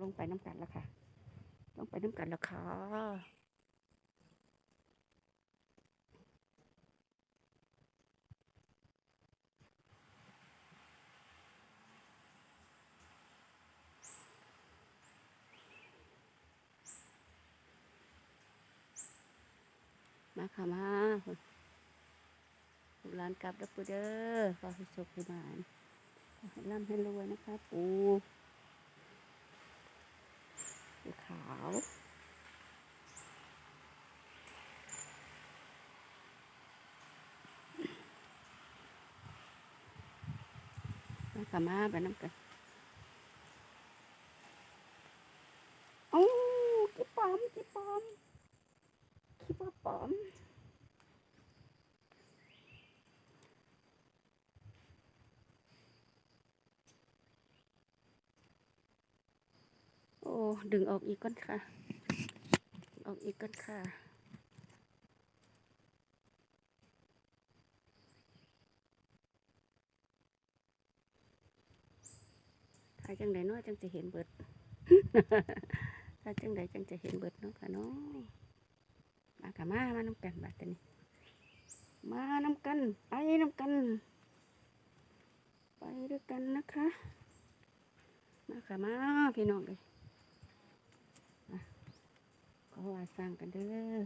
ลงไปน้ำกันแล้วค่ะ ลงไปน้ำกันแล้วค่ะมาค่ะมาลูกหลานกลับแล้วปูเด้อขอให้สุขให้หมานให้ร่ำให้รวยนะคะปู ขาวมาค่ะมาไปน้ำกันโอ้กี่ปอมกี่ปอมกี่ปอปอม ดึงออกอีกก้อนค่ะ ออกอีกก้อนค่ะ ถ้าจังใดเนาะจังจะเห็นเบิด ถ้าจังใดจังจะเห็นเบิดเนาะค่ะเนาะมาค่ะมา มานำกันบัดนี้ มานำกัน ไปนำกัน ไปด้วยกันนะคะ มาค่ะมาพี่น้องเลย ขอว่าสร้างกันเด้อ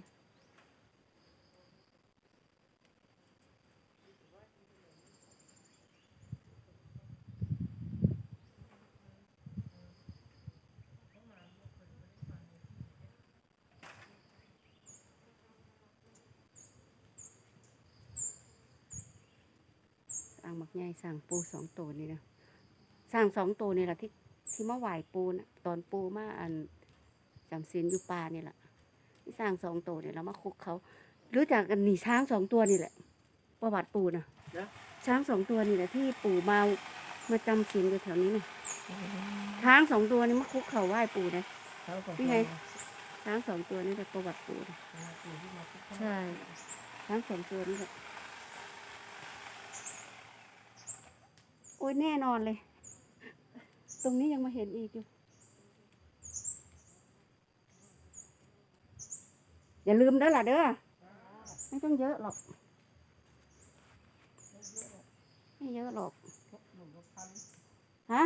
สร้างบักใหญ่สร้างปูสองตัวนี่นะสร้างสองตัวนี่แหละที่ที่เมาไหวปูนะตอนปูมาอัน จำศีลอยู่ป่านี่แหละที่สร้างสองตัวนี่แล้วมาคุกเขารู้จักกันหนีช้างสองตัวนี่แหละ ประวัติปูนะเหรอช้างสองตัวนี่แหละที่ปู่มามาจำศีลอยู่แถวนี้นะช้างสองตัวนี่มาคุกเขาไหว้ปู่นะนี่ไงช้างสองตัวนี่แหละประวัติปู่นะใช่ช้างสองตัวนี่แหละโอ้ยแน่นอนเลย ตรงนี้ยังมาเห็นอีกอยู่ อย่าลืมเด้อล่ะเด้อไม่ต้องเยอะหรอก ไม่เยอะหรอกฮะ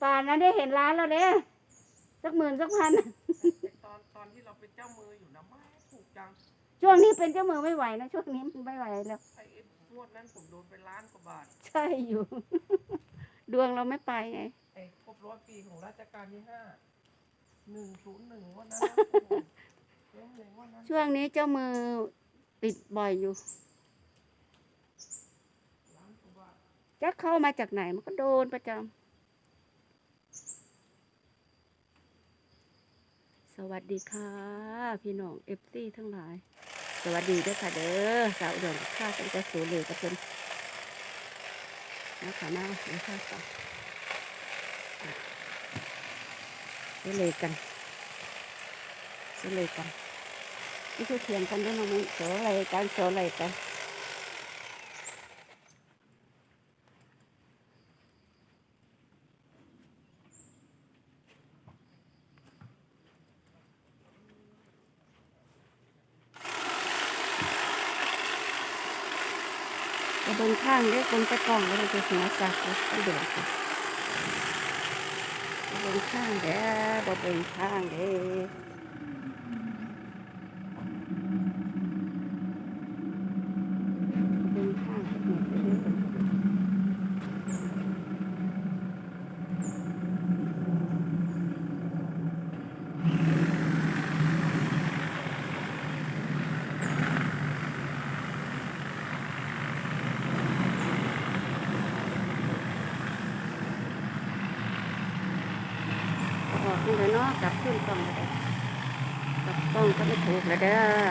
ป่านนั้นได้เห็นร้านแล้วเนี่ยสักหมื่นสักพัน ตอนตอนที่เราเป็นเจ้ามืออยู่นะไม่ถูกจังช่วงนี้เป็นเจ้ามือไม่ไหวนะช่วงนี้มันไม่ไหวแล้วไอ้งวดนั้นผมโดนไปล้านกว่าบาท ใช่อยู่ ดวงเราไม่ไปไงไอ้ครบร้อยปีของรัชกาลที่ห้า หนึ่งศูนย์หนึ่งวันนั้นเรื่องหนึ่งวันนั้นช่วงนี้เจ้ามือติดบ่อยอยู่ล้านกว่าบาทจะเข้ามาจากไหนมันก็โดนประจำสวัสดีค่ะ พี่น้องเอฟซีทั้งหลาย สวัสดีด้วยค่ะเด้อสาวอุดรกับข้ากันจะสูเหลยกับเพิ่นนะคะมาเดี๋ยวข้าก่อนสู เหลยกันเหลยกันนี่คือเถียงกันด้วยน้องมิ้นโสเหลยกันโสเหลยกันกระเบนข้างเรียกบนตะกองแล้วมันจะหัวสักแล้วก็เดือดค่ะกระ เบนข้างเด้อกระเบนข้างเด้อกระเบนข้างก็หมดไปเรื่อย ออกนี่เลยเนาะกลับขึ้นกล้องเลยกลับกล้องก็ไม่ถูกแล้วเด้อ